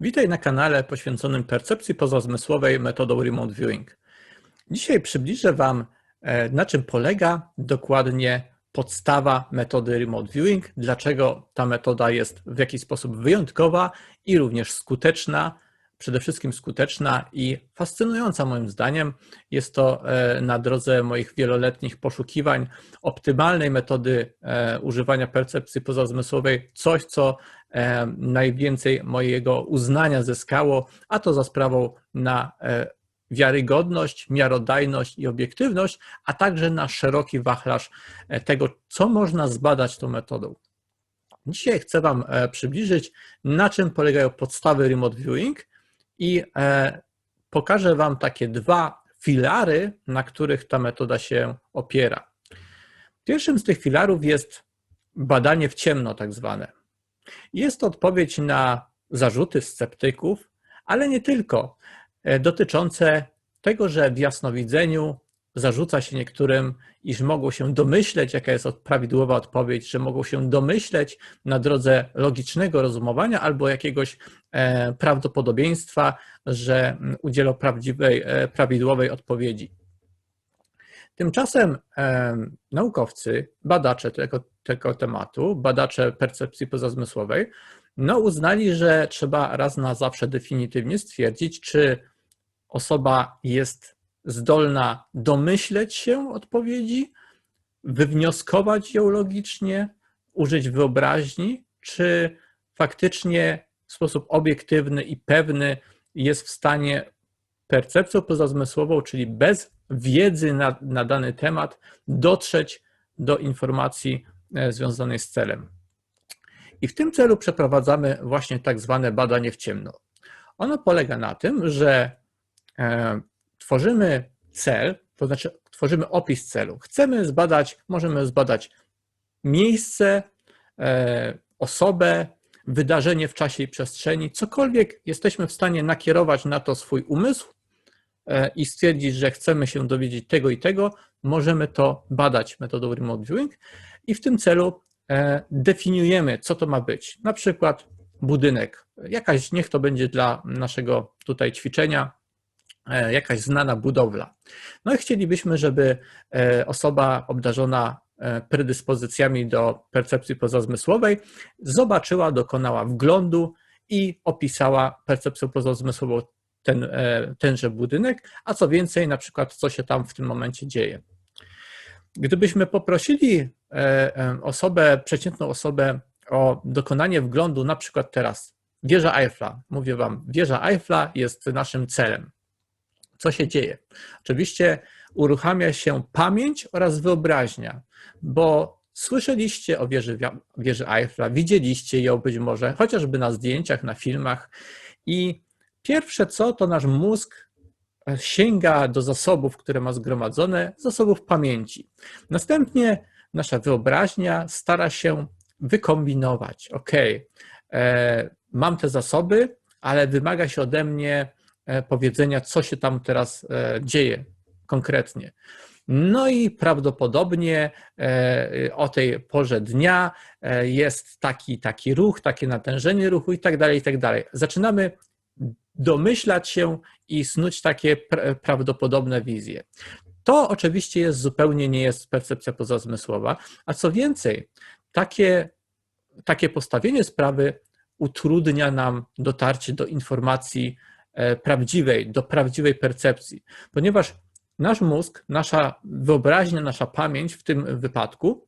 Witaj na kanale poświęconym percepcji pozazmysłowej metodą remote viewing. Dzisiaj przybliżę Wam, e, na czym polega dokładnie podstawa metody remote viewing, dlaczego ta metoda jest w jakiś sposób wyjątkowa i również skuteczna, przede wszystkim skuteczna i fascynująca moim zdaniem. Jest to e, na drodze moich wieloletnich poszukiwań optymalnej metody e, używania percepcji pozazmysłowej, coś co najwięcej mojego uznania zyskało, a to za sprawą na wiarygodność, miarodajność i obiektywność, a także na szeroki wachlarz tego, co można zbadać tą metodą. Dzisiaj chcę Wam przybliżyć, na czym polegają podstawy remote viewing i e, pokażę Wam takie dwa filary, na których ta metoda się opiera. Pierwszym z tych filarów jest badanie w ciemno, tak zwane. Jest to odpowiedź na zarzuty sceptyków, ale nie tylko, e, dotyczące tego, że w jasnowidzeniu zarzuca się niektórym, iż mogą się domyśleć, jaka jest prawidłowa odpowiedź, że mogą się domyśleć na drodze logicznego rozumowania albo jakiegoś e, prawdopodobieństwa, że udzielą prawdziwej, e, prawidłowej odpowiedzi. Tymczasem e, naukowcy, badacze tego, tego tematu, badacze percepcji pozazmysłowej, no uznali, że trzeba raz na zawsze definitywnie stwierdzić, czy osoba jest zdolna domyśleć się odpowiedzi, wywnioskować ją logicznie, użyć wyobraźni, czy faktycznie w sposób obiektywny i pewny jest w stanie percepcją pozazmysłową, czyli bez wiedzy na, na dany temat, dotrzeć do informacji e, związanej z celem. I w tym celu przeprowadzamy właśnie tak zwane badanie w ciemno. Ono polega na tym, że e, tworzymy cel, to znaczy tworzymy opis celu. Chcemy zbadać, możemy zbadać miejsce, e, osobę, wydarzenie w czasie i przestrzeni, cokolwiek jesteśmy w stanie nakierować na to swój umysł i stwierdzić, że chcemy się dowiedzieć tego i tego, możemy to badać metodą remote viewing i w tym celu e, definiujemy, co to ma być. Na przykład budynek, jakaś, niech to będzie dla naszego tutaj ćwiczenia, E, jakaś znana budowla. No i chcielibyśmy, żeby e, osoba obdarzona e, predyspozycjami do percepcji pozazmysłowej zobaczyła, dokonała wglądu i opisała percepcją pozazmysłową ten, tenże budynek, a co więcej, na przykład, co się tam w tym momencie dzieje. Gdybyśmy poprosili osobę, przeciętną osobę o dokonanie wglądu, na przykład teraz, wieża Eiffla, mówię Wam, wieża Eiffla jest naszym celem co się dzieje. Oczywiście uruchamia się pamięć oraz wyobraźnia, bo słyszeliście o wieży, wieży Eiffla, widzieliście ją być może chociażby na zdjęciach, na filmach i pierwsze co, to nasz mózg sięga do zasobów, które ma zgromadzone, zasobów pamięci. Następnie nasza wyobraźnia stara się wykombinować. Ok, e, mam te zasoby, ale wymaga się ode mnie E, powiedzenia, co się tam teraz e, dzieje konkretnie. No i prawdopodobnie e, o tej porze dnia jest taki, taki ruch, takie natężenie ruchu i tak dalej, i tak dalej. Zaczynamy domyślać się i snuć takie prawdopodobne wizje. To oczywiście jest zupełnie nie jest percepcja pozazmysłowa, a co więcej, takie, takie postawienie sprawy utrudnia nam dotarcie do informacji E, prawdziwej, do prawdziwej percepcji, ponieważ nasz mózg, nasza wyobraźnia, nasza pamięć w tym wypadku,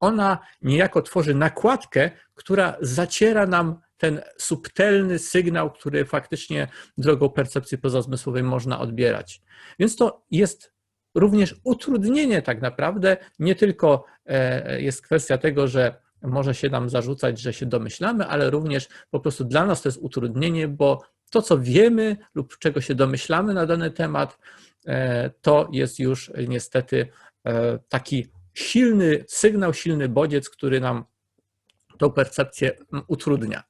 ona niejako tworzy nakładkę, która zaciera nam ten subtelny sygnał, który faktycznie drogą percepcji pozazmysłowej można odbierać. Więc to jest również utrudnienie tak naprawdę, nie tylko e, jest kwestia tego, że może się nam zarzucać, że się domyślamy, ale również po prostu dla nas to jest utrudnienie, bo to, co wiemy lub czego się domyślamy na dany temat, e, to jest już niestety e, taki silny sygnał, silny bodziec, który nam tą percepcję utrudnia.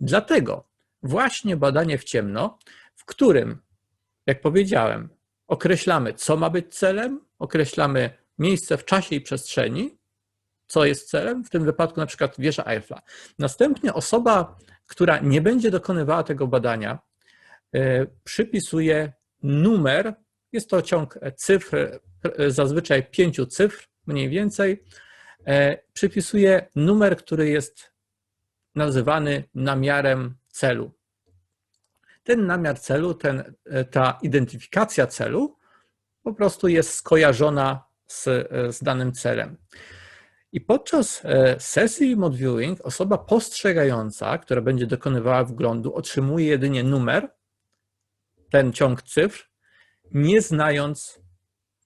Dlatego właśnie badanie w ciemno, w którym, jak powiedziałem, określamy, co ma być celem, określamy miejsce w czasie i przestrzeni, co jest celem, w tym wypadku na przykład wieża Eiffla. Następnie osoba, która nie będzie dokonywała tego badania, e, przypisuje numer, jest to ciąg cyfr, e, zazwyczaj pięciu cyfr mniej więcej, przypisuje numer, który jest nazywany namiarem celu. Ten namiar celu, ten, ta identyfikacja celu po prostu jest skojarzona z, z danym celem. I podczas e, sesji remote viewing osoba postrzegająca, która będzie dokonywała wglądu, otrzymuje jedynie numer, ten ciąg cyfr, nie znając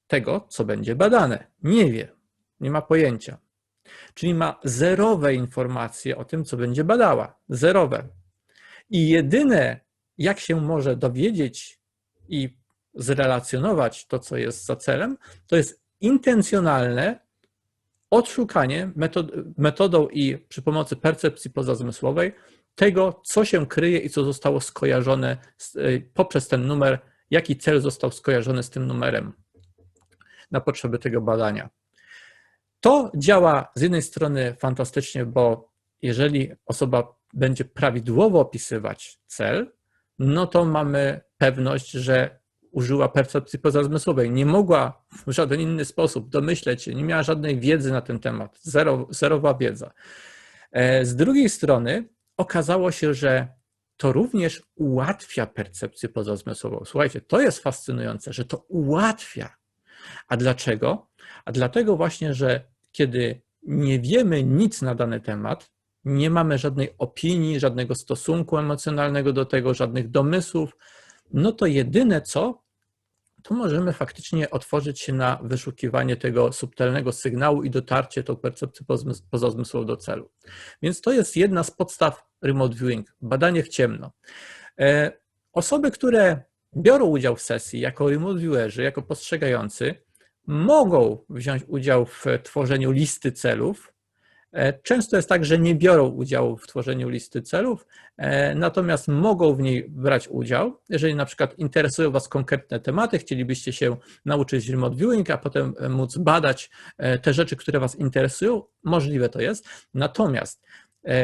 tego, co będzie badane. Nie wie, nie ma pojęcia. Czyli ma zerowe informacje o tym, co będzie badała. Zerowe. I jedyne, jak się może dowiedzieć i zrelacjonować to, co jest za celem, to jest intencjonalne odszukanie metod, metodą i przy pomocy percepcji pozazmysłowej tego, co się kryje i co zostało skojarzone z, y, poprzez ten numer, jaki cel został skojarzony z tym numerem na potrzeby tego badania. To działa z jednej strony fantastycznie, bo jeżeli osoba będzie prawidłowo opisywać cel, no to mamy pewność, że użyła percepcji pozazmysłowej. Nie mogła w żaden inny sposób domyśleć się, nie miała żadnej wiedzy na ten temat, zero, zerowa wiedza. E, z drugiej strony okazało się, że to również ułatwia percepcję pozazmysłową. Słuchajcie, to jest fascynujące, że to ułatwia. A dlaczego? A dlatego właśnie, że kiedy nie wiemy nic na dany temat, nie mamy żadnej opinii, żadnego stosunku emocjonalnego do tego, żadnych domysłów, no to jedyne co, to możemy faktycznie otworzyć się na wyszukiwanie tego subtelnego sygnału i dotarcie tą percepcję pozazmysłową do celu. Więc to jest jedna z podstaw remote viewing, badanie w ciemno. E, osoby, które biorą udział w sesji jako remote viewerzy, jako postrzegający, mogą wziąć udział w tworzeniu listy celów. E, często jest tak, że nie biorą udziału w tworzeniu listy celów, e, natomiast mogą w niej brać udział. Jeżeli na przykład interesują Was konkretne tematy, chcielibyście się nauczyć remote viewing, a potem móc badać e, te rzeczy, które Was interesują, możliwe to jest. Natomiast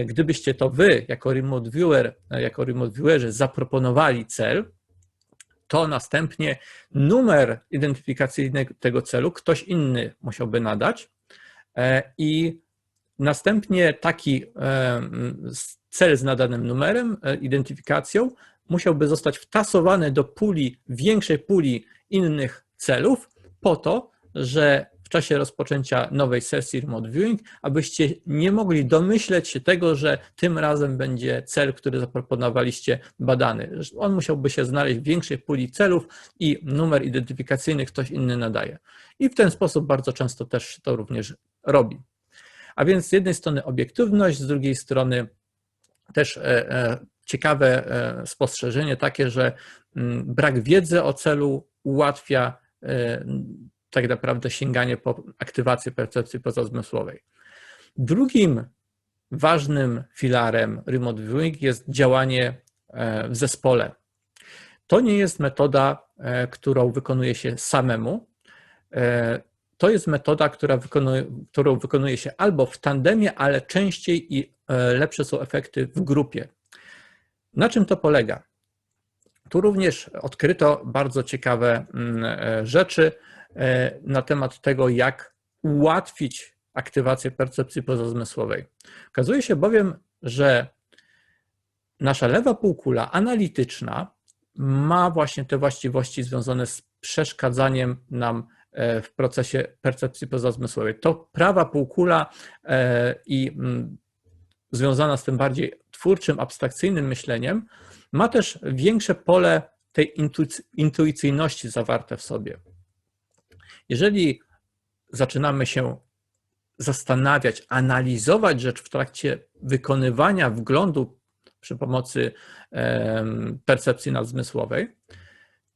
gdybyście to Wy, jako remote viewer, jako remote viewerzy, zaproponowali cel, to następnie numer identyfikacyjny tego celu ktoś inny musiałby nadać e, i następnie taki e, cel z nadanym numerem, e, identyfikacją musiałby zostać wtasowany do puli, większej puli innych celów po to, że w czasie rozpoczęcia nowej sesji remote viewing, abyście nie mogli domyśleć się tego, że tym razem będzie cel, który zaproponowaliście badany. On musiałby się znaleźć w większej puli celów i numer identyfikacyjny ktoś inny nadaje. I w ten sposób bardzo często też to również robi. A więc z jednej strony obiektywność, z drugiej strony też e, e, ciekawe e, spostrzeżenie takie, że mm, brak wiedzy o celu ułatwia tak naprawdę sięganie po aktywację percepcji pozazmysłowej. Drugim ważnym filarem remote viewing jest działanie e, w zespole. To nie jest metoda, e, którą wykonuje się samemu. E, to jest metoda, która wykonuje, którą wykonuje się albo w tandemie, ale częściej i lepsze są efekty w grupie. Na czym to polega? Tu również odkryto bardzo ciekawe mm, rzeczy. E, na temat tego, jak ułatwić aktywację percepcji pozazmysłowej. Okazuje się bowiem, że nasza lewa półkula analityczna ma właśnie te właściwości związane z przeszkadzaniem nam e, w procesie percepcji pozazmysłowej. To prawa półkula e, i mm, związana z tym bardziej twórczym, abstrakcyjnym myśleniem ma też większe pole tej intuicyjności zawarte w sobie. Jeżeli zaczynamy się zastanawiać, analizować rzecz w trakcie wykonywania wglądu przy pomocy percepcji nadzmysłowej,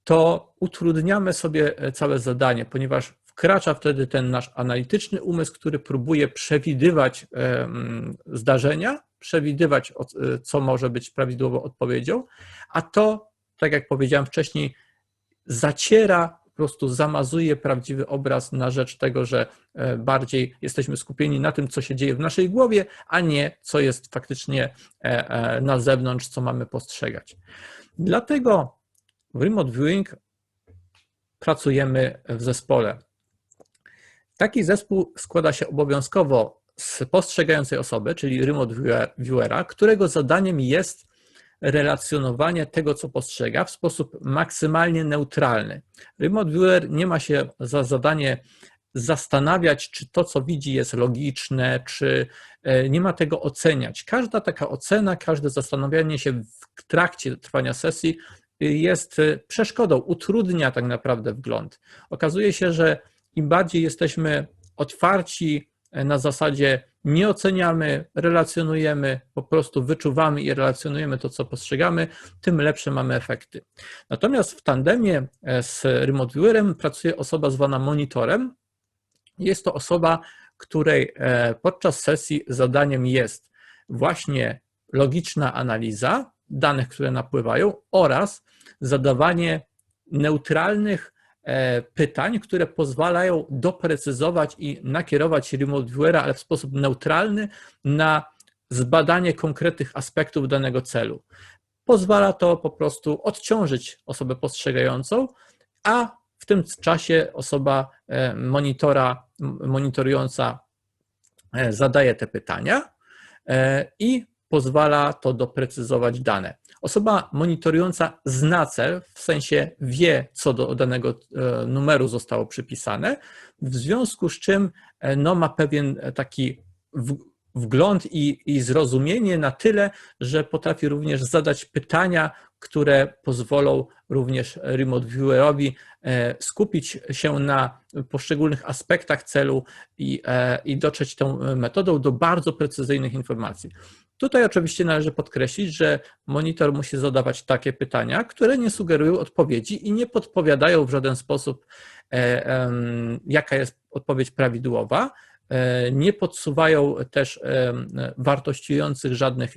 to utrudniamy sobie całe zadanie, ponieważ wkracza wtedy ten nasz analityczny umysł, który próbuje przewidywać zdarzenia, przewidywać, co może być prawidłową odpowiedzią, a to, tak jak powiedziałem wcześniej, zaciera prostu zamazuje prawdziwy obraz na rzecz tego, że e, bardziej jesteśmy skupieni na tym, co się dzieje w naszej głowie, a nie co jest faktycznie e, na zewnątrz, co mamy postrzegać. Dlatego w remote viewing pracujemy w zespole. Taki zespół składa się obowiązkowo z postrzegającej osoby, czyli remote viewera, którego zadaniem jest relacjonowanie tego, co postrzega w sposób maksymalnie neutralny. Remote viewer nie ma się za zadanie zastanawiać, czy to, co widzi, jest logiczne, czy e, nie ma tego oceniać. Każda taka ocena, każde zastanawianie się w trakcie trwania sesji jest przeszkodą, utrudnia tak naprawdę wgląd. Okazuje się, że im bardziej jesteśmy otwarci na zasadzie nie oceniamy, relacjonujemy, po prostu wyczuwamy i relacjonujemy to, co postrzegamy, tym lepsze mamy efekty. Natomiast w tandemie e, z remote viewerem pracuje osoba zwana monitorem. Jest to osoba, której e, podczas sesji zadaniem jest właśnie logiczna analiza danych, które napływają oraz zadawanie neutralnych E, pytań, które pozwalają doprecyzować i nakierować remote viewera, ale w sposób neutralny na zbadanie konkretnych aspektów danego celu. Pozwala to po prostu odciążyć osobę postrzegającą, a w tym czasie osoba e, monitora, monitorująca e, zadaje te pytania i pozwala to doprecyzować dane. Osoba monitorująca zna cel, w sensie wie, co do danego e, numeru zostało przypisane, w związku z czym e, no, ma pewien taki wgląd i, i zrozumienie na tyle, że potrafi również zadać pytania, które pozwolą również remote viewerowi skupić się na poszczególnych aspektach celu i, i dotrzeć tą metodą do bardzo precyzyjnych informacji. Tutaj oczywiście należy podkreślić, że monitor musi zadawać takie pytania, które nie sugerują odpowiedzi i nie podpowiadają w żaden sposób, e, jaka jest odpowiedź prawidłowa. E, nie podsuwają też wartościujących żadnych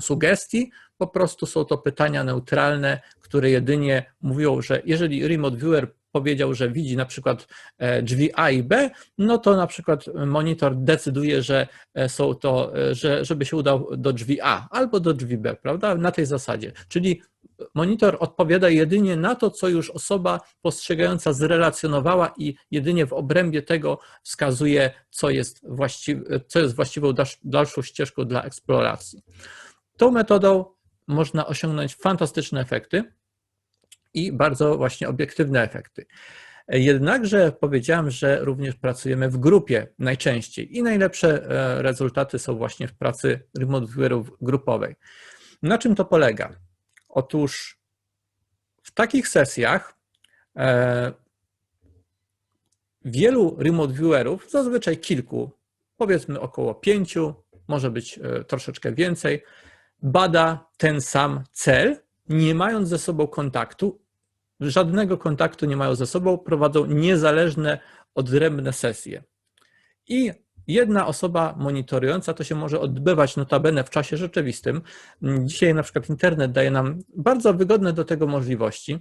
sugestii, po prostu są to pytania neutralne, które jedynie mówią, że jeżeli remote viewer powiedział, że widzi na przykład e, drzwi A i B, no to na przykład monitor decyduje, że e, są to, e, że, żeby się udał do drzwi A albo do drzwi B, prawda? Na tej zasadzie. Czyli monitor odpowiada jedynie na to, co już osoba postrzegająca zrelacjonowała i jedynie w obrębie tego wskazuje, co jest, właściwe, co jest właściwą dalszą ścieżką dla eksploracji. Tą metodą można osiągnąć fantastyczne efekty i bardzo właśnie obiektywne efekty. Jednakże powiedziałem, że również pracujemy w grupie najczęściej i najlepsze e, rezultaty są właśnie w pracy remote viewerów grupowej. Na czym to polega? Otóż w takich sesjach e, wielu remote viewerów, zazwyczaj kilku, powiedzmy około pięciu, może być e, troszeczkę więcej, bada ten sam cel, nie mając ze sobą kontaktu żadnego kontaktu nie mają ze sobą, prowadzą niezależne, odrębne sesje. I jedna osoba monitorująca to się może odbywać notabene w czasie rzeczywistym. Dzisiaj na przykład internet daje nam bardzo wygodne do tego możliwości,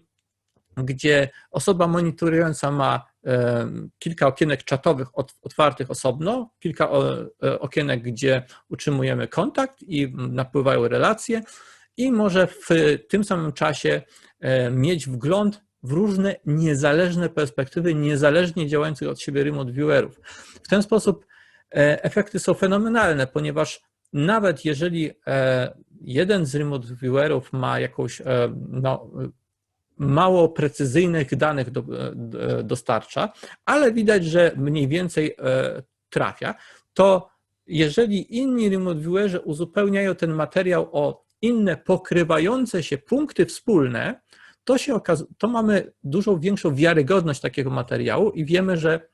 gdzie osoba monitorująca ma e, kilka okienek czatowych otwartych osobno, kilka e, okienek, gdzie utrzymujemy kontakt i napływają relacje, i może w tym samym czasie e, mieć wgląd w różne niezależne perspektywy, niezależnie działających od siebie remote viewerów. W ten sposób efekty są fenomenalne, ponieważ nawet jeżeli e, jeden z remote viewerów ma jakąś no, mało precyzyjnych danych do, dostarcza, ale widać, że mniej więcej trafia, to jeżeli inni remote viewerzy uzupełniają ten materiał o inne pokrywające się punkty wspólne, to, się okaz- to mamy dużo większą wiarygodność takiego materiału i wiemy, że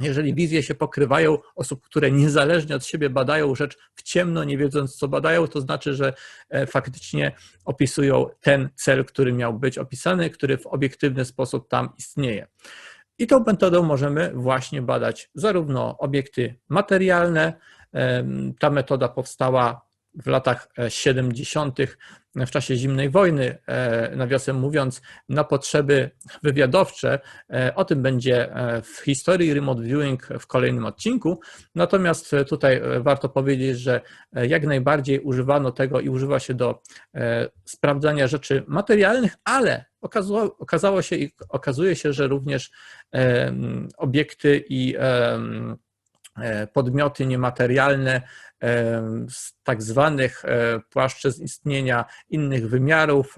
jeżeli wizje się pokrywają osób, które niezależnie od siebie badają rzecz w ciemno, nie wiedząc co badają, to znaczy, że e, faktycznie opisują ten cel, który miał być opisany, który w obiektywny sposób tam istnieje. I tą metodą możemy właśnie badać zarówno obiekty materialne. Ta metoda powstała w latach 70. w czasie zimnej wojny, nawiasem mówiąc, na potrzeby wywiadowcze. O tym będzie w historii remote viewing w kolejnym odcinku. Natomiast tutaj warto powiedzieć, że jak najbardziej używano tego i używa się do sprawdzania rzeczy materialnych, ale okazało, okazało się i okazuje się, że również obiekty i E, podmioty niematerialne z tak zwanych e, płaszczyzn istnienia innych wymiarów,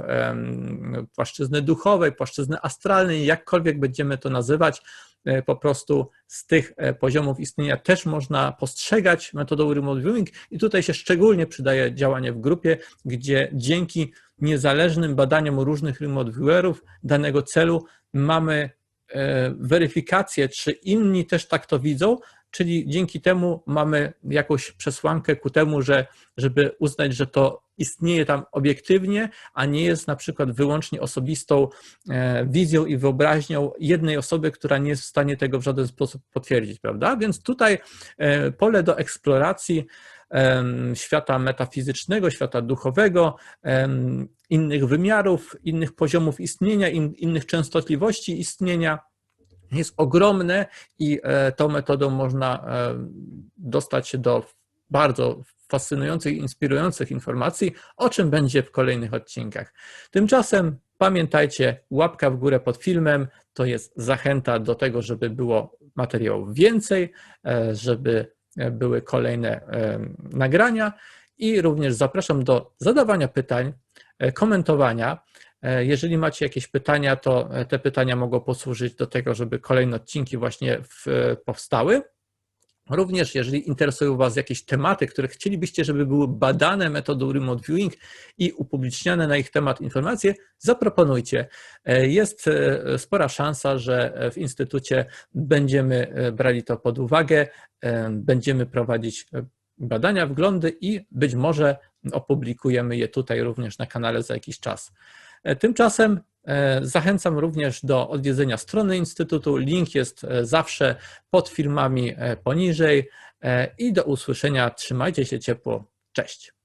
płaszczyzny duchowej, płaszczyzny astralnej, jakkolwiek będziemy to nazywać, e, po prostu z tych poziomów istnienia też można postrzegać metodą remote viewing. I tutaj się szczególnie przydaje działanie w grupie, gdzie dzięki niezależnym badaniom różnych remote viewerów danego celu mamy weryfikację, czy inni też tak to widzą, czyli dzięki temu mamy jakąś przesłankę ku temu, że żeby uznać, że to istnieje tam obiektywnie, a nie jest na przykład wyłącznie osobistą e, wizją i wyobraźnią jednej osoby, która nie jest w stanie tego w żaden sposób potwierdzić, prawda? Więc tutaj e, pole do eksploracji świata metafizycznego, świata duchowego, innych wymiarów, innych poziomów istnienia, innych częstotliwości istnienia jest ogromne i e, tą metodą można e, dostać się do bardzo fascynujących, inspirujących informacji, o czym będzie w kolejnych odcinkach. Tymczasem pamiętajcie, łapka w górę pod filmem to jest zachęta do tego, żeby było materiałów więcej, e, żeby były kolejne nagrania i również zapraszam do zadawania pytań, komentowania. E, jeżeli macie jakieś pytania, to e, te pytania mogą posłużyć do tego, żeby kolejne odcinki właśnie w, e, powstały. Również jeżeli interesują Was jakieś tematy, które chcielibyście, żeby były badane metodą remote viewing i upubliczniane na ich temat informacje, zaproponujcie. Jest spora szansa, że w Instytucie będziemy brali to pod uwagę, będziemy prowadzić badania, wglądy i być może opublikujemy je tutaj również na kanale za jakiś czas. E, tymczasem e, zachęcam również do odwiedzenia strony Instytutu. Link jest e, zawsze pod filmami poniżej i do usłyszenia. Trzymajcie się ciepło. Cześć.